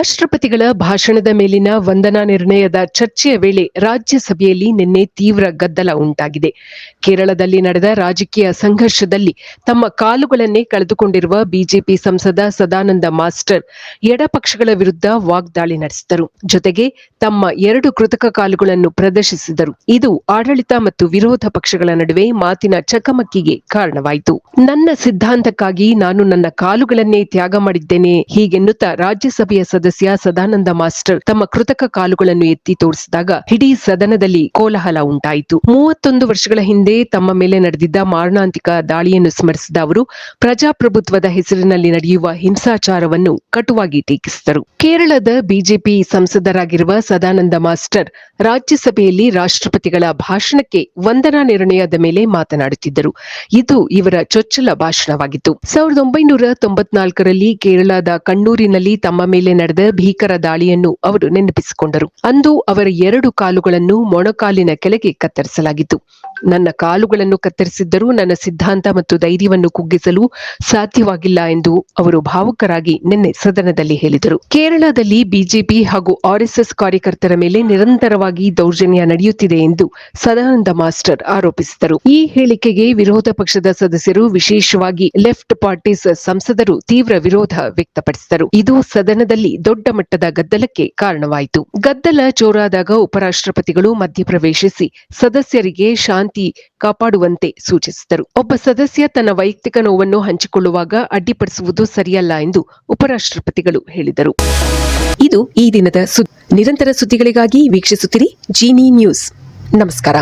ರಾಷ್ಟ್ರಪತಿಗಳ ಭಾಷಣದ ಮೇಲಿನ ವಂದನಾ ನಿರ್ಣಯದ ಚರ್ಚೆಯ ವೇಳೆ ರಾಜ್ಯಸಭೆಯಲ್ಲಿ ನಿನ್ನೆ ತೀವ್ರ ಗದ್ದಲ ಉಂಟಾಗಿದೆ. ಕೇರಳದಲ್ಲಿ ನಡೆದ ರಾಜಕೀಯ ಸಂಘರ್ಷದಲ್ಲಿ ತಮ್ಮ ಕಾಲುಗಳನ್ನೇ ಕಳೆದುಕೊಂಡಿರುವ ಬಿಜೆಪಿ ಸಂಸದ ಸದಾನಂದ ಮಾಸ್ಟರ್ ಎಡಪಕ್ಷಗಳ ವಿರುದ್ಧ ವಾಗ್ದಾಳಿ ನಡೆಸಿದರು. ಜೊತೆಗೆ ತಮ್ಮ ಎರಡು ಕೃತಕ ಕಾಲುಗಳನ್ನು ಪ್ರದರ್ಶಿಸಿದರು. ಇದು ಆಡಳಿತ ಮತ್ತು ವಿರೋಧ ಪಕ್ಷಗಳ ನಡುವೆ ಮಾತಿನ ಚಕಮಕಿಗೆ ಕಾರಣವಾಯಿತು. ನನ್ನ ಸಿದ್ಧಾಂತಕ್ಕಾಗಿ ನಾನು ನನ್ನ ಕಾಲುಗಳನ್ನೇ ತ್ಯಾಗ ಮಾಡಿದ್ದೇನೆ ಹೀಗೆನ್ನುತ್ತಾ ರಾಜ್ಯಸಭೆಯ ಸದಸ್ಯ ಸದಾನಂದ ಮಾಸ್ಟರ್ ತಮ್ಮ ಕೃತಕ ಕಾಲುಗಳನ್ನು ಎತ್ತಿ ತೋರಿಸಿದಾಗ ಇಡೀ ಸದನದಲ್ಲಿ ಕೋಲಾಹಲ ಉಂಟಾಯಿತು. ಮೂವತ್ತೊಂದು ವರ್ಷಗಳ ಹಿಂದೆ ತಮ್ಮ ಮೇಲೆ ನಡೆದಿದ್ದ ಮಾರಣಾಂತಿಕ ದಾಳಿಯನ್ನು ಸ್ಮರಿಸಿದ ಅವರು, ಪ್ರಜಾಪ್ರಭುತ್ವದ ಹೆಸರಿನಲ್ಲಿ ನಡೆಯುವ ಹಿಂಸಾಚಾರವನ್ನು ಕಟುವಾಗಿ ಟೀಕಿಸಿದರು. ಕೇರಳದ ಬಿಜೆಪಿ ಸಂಸದರಾಗಿರುವ ಸದಾನಂದ ಮಾಸ್ಟರ್ ರಾಜ್ಯಸಭೆಯಲ್ಲಿ ರಾಷ್ಟ್ರಪತಿಗಳ ಭಾಷಣಕ್ಕೆ ವಂದನಾ ನಿರ್ಣಯದ ಮೇಲೆ ಮಾತನಾಡುತ್ತಿದ್ದರು. ಇದು ಇವರ ಚೊಚ್ಚಲ ಭಾಷಣವಾಗಿತ್ತು. ಸಾವಿರದ ಒಂಬೈನೂರ ತೊಂಬತ್ನಾಲ್ಕರಲ್ಲಿ ಕೇರಳದ ಕಣ್ಣೂರಿನಲ್ಲಿ ತಮ್ಮ ಮೇಲೆ ನಡೆದ ಭೀಕರ ದಾಳಿಯನ್ನು ಅವರು ನೆನಪಿಸಿಕೊಂಡರು. ಅಂದು ಅವರ ಎರಡು ಕಾಲುಗಳನ್ನು ಮೊಣಕಾಲಿನ ಕೆಳಗೆ ಕತ್ತರಿಸಲಾಗಿತ್ತು. ನನ್ನ ಕಾಲುಗಳನ್ನು ಕತ್ತರಿಸಿದ್ದರೂ ನನ್ನ ಸಿದ್ಧಾಂತ ಮತ್ತು ಧೈರ್ಯವನ್ನು ಕುಗ್ಗಿಸಲು ಸಾಧ್ಯವಾಗಿಲ್ಲ ಎಂದು ಅವರು ಭಾವುಕರಾಗಿ ನಿನ್ನೆ ಸದನದಲ್ಲಿ ಹೇಳಿದರು. ಕೇರಳದಲ್ಲಿ ಬಿಜೆಪಿ ಹಾಗೂ ಆರ್ಎಸ್ಎಸ್ ಕಾರ್ಯಕರ್ತರ ಮೇಲೆ ನಿರಂತರವಾಗಿ ದೌರ್ಜನ್ಯ ನಡೆಯುತ್ತಿದೆ ಎಂದು ಸದಾನಂದ ಮಾಸ್ಟರ್ ಆರೋಪಿಸಿದರು. ಈ ಹೇಳಿಕೆಗೆ ವಿರೋಧ ಪಕ್ಷದ ಸದಸ್ಯರು ವಿಶೇಷವಾಗಿ ಲೆಫ್ಟ್ ಪಾರ್ಟೀಸ್ ಸಂಸದರು ತೀವ್ರ ವಿರೋಧ ವ್ಯಕ್ತಪಡಿಸಿದರು. ಇದು ಸದನದಲ್ಲಿ ದೊಡ್ಡ ಮಟ್ಟದ ಗದ್ದಲಕ್ಕೆ ಕಾರಣವಾಯಿತು. ಗದ್ದಲ ಜೋರಾದಾಗ ಉಪರಾಷ್ಟ್ರಪತಿಗಳು ಮಧ್ಯಪ್ರವೇಶಿಸಿ ಸದಸ್ಯರಿಗೆ ಶಾಂತಿ ಕಾಪಾಡುವಂತೆ ಸೂಚಿಸಿದರು. ಒಬ್ಬ ಸದಸ್ಯ ತನ್ನ ವೈಯಕ್ತಿಕ ನೋವನ್ನು ಹಂಚಿಕೊಳ್ಳುವಾಗ ಅಡ್ಡಿಪಡಿಸುವುದು ಸರಿಯಲ್ಲ ಎಂದು ಉಪರಾಷ್ಟ್ರಪತಿಗಳು ಹೇಳಿದರು. ಇದು ಈ ದಿನದ ನಿರಂತರ ಸುದ್ದಿಗಳಿಗಾಗಿ ವೀಕ್ಷಿಸುತ್ತಿರಿ ಜೀನಿ ನ್ಯೂಸ್. ನಮಸ್ಕಾರ.